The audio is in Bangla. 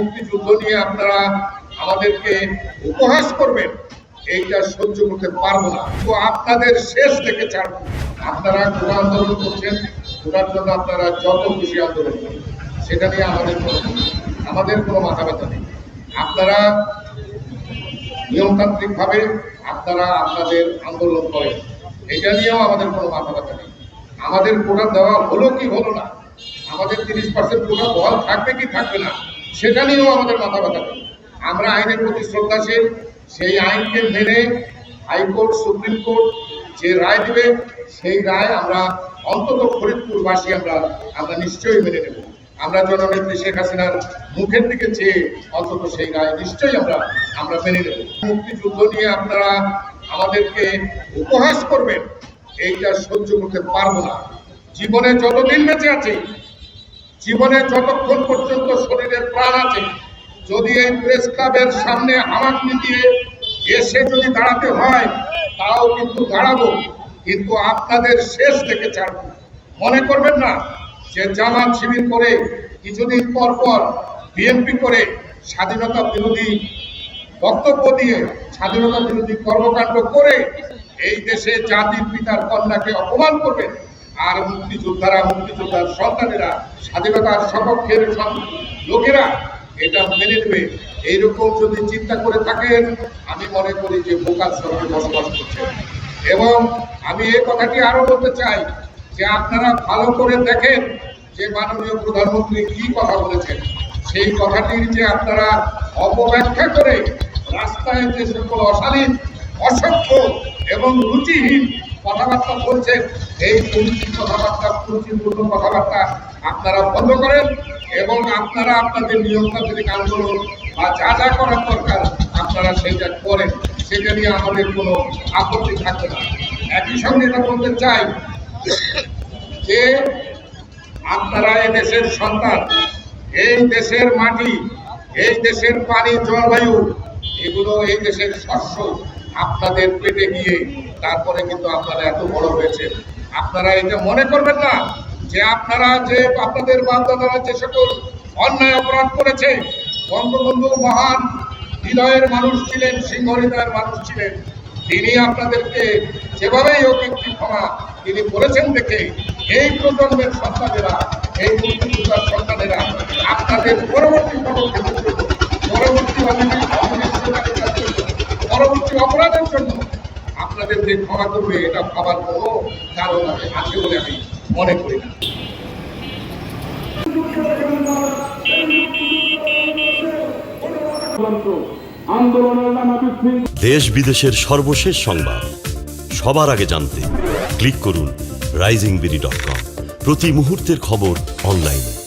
মুক্তিযুদ্ধ নিয়ে আপনারা আমাদেরকে উপহাস করবেন, এইটা সহ্য করতে পারব না। তো আপনাদের শেষ থেকে ছাড়বো। আপনারা কোন আন্দোলন করছেন ওটার জন্য আপনারা যত খুশি আন্দোলন করেন। সেটা নিয়ে আমাদের কোনো আমাদের কোনো মাথা ব্যথা নেই। আপনারা নিয়মতান্ত্রিক ভাবে আপনারা আপনাদের আন্দোলন করেন। এটা নিয়েও আমাদের কোনো মাথা ব্যথা নেই। আমাদের কোটা দেওয়া হলো কি হলো না? আমাদের তিরিশ পার্সেন্ট কোটা বহাল থাকবে কি থাকবে না? সেটা নিয়েও আমাদের মাথা ব্যথা নেই আমরা আইনের প্রতি শ্রদ্ধাশীল, সেই আইনকে মেনে হাইকোর্ট, সুপ্রিম কোর্ট যে রায় দেবে, সেই রায় আমরা অন্তত ফরিদপুরবাসী আমরা আমরা নিশ্চয়ই মেনে নেব। আমরা জননেত্রী শেখ হাসিনার মুখের দিকে চেয়ে অন্তত সেই রায় নিশ্চয়ই আমরা আমরা মেনে নেব। মুক্তিযুদ্ধ নিয়ে আপনারা আমাদেরকে উপহাস করবেন, এইটা সহ্য করতে পারব না। জীবনে যতদিন বেঁচে আছে জীবনে যতক্ষণ পর্যন্ত শরীরের প্রাণ আছে, যদি এই প্রেস ক্লাবের সামনে হামাকনি দিয়ে এসে যদি দাঁড়াতে হয়, তাও কিন্তু দাঁড়াবো, কিন্তু আপনাদের শেষ থেকে ছাড়বো। মনে করবেন না, যে জামাত শিবির করে কিছুদিন পর পর বিএনপি করে স্বাধীনতা বিরোধী বক্তব্য দিয়ে স্বাধীনতা বিরোধী কর্মকাণ্ড করে এই দেশে জাতির পিতার কন্যাকে অপমান করবেন। আর মুক্তিযোদ্ধারা, মুক্তিযোদ্ধার সন্তানেরা, স্বাধীনতার সপক্ষের লোকেরা এটা মেনে নেবে। এইরকম যদি চিন্তা করে থাকেন, আমি মনে করি যে বোকার সঙ্গে বসবাস করছেন। এবং আমি এই কথাটি আরও বলতে চাই যে আপনারা ভালো করে দেখেন যে মাননীয় প্রধানমন্ত্রী কি কথা বলেছেন। সেই কথাটির যে আপনারা অপব্যাখ্যা করে রাস্তায় যে সকল অশালীন, অসভ্য এবং রুচিহীন কথাবার্তা বলছেন, এই কুরুচির কথাবার্তা কুরুচিপূর্ণ কথাবার্তা আপনারা বন্ধ করেন এবং আপনারা আপনাদের নিয়মতান্ত্রিক আন্দোলন বা যা যা করার দরকার আপনারা সেটা করেন। সেটা নিয়ে আমাদের কোনো আপত্তি থাকবে না। একই সঙ্গে এটা বলতে চাই যে আপনারা এই দেশের সন্তান, এই দেশের মাটি, এই দেশের পানি, জলবায়ু, এগুলো এই দেশের শস্য। আপনাদের পেটে গিয়ে তারপরে কিন্তু আপনারা এত বড় হয়েছে। আপনারা এটা মনে করবেন না যে আপনারা যে আপনাদের বাপদাদারা যে সকল অন্যায় অপরাধ করেছে, বঙ্গবন্ধু মহান হৃদয়ের মানুষ ছিলেন, সিংহ হৃদয়ের মানুষ ছিলেন, তিনি আপনাদেরকে যেভাবেই হোক ক্ষমা তিনি বলেছেন দেখে এই প্রজন্মের সন্তানেরা, এই সন্তানেরা আপনাদের পরবর্তী পদক্ষেপের জন্য পরবর্তী অভিযোগ- অভিযোগকারীদের জন্য, পরবর্তী অপরাধের জন্য। আপনাদের যে ক্ষমা করবে, এটা ভাবার কোনো কারণ আছে আছে বলে আমি মনে করি না। দেশ বিদেশের সর্বশেষ সংবাদ। সবার আগে জানতে ক্লিক করুন রাইজিং বিডি ডট কম প্রতি মুহূর্তের খবর অনলাইনে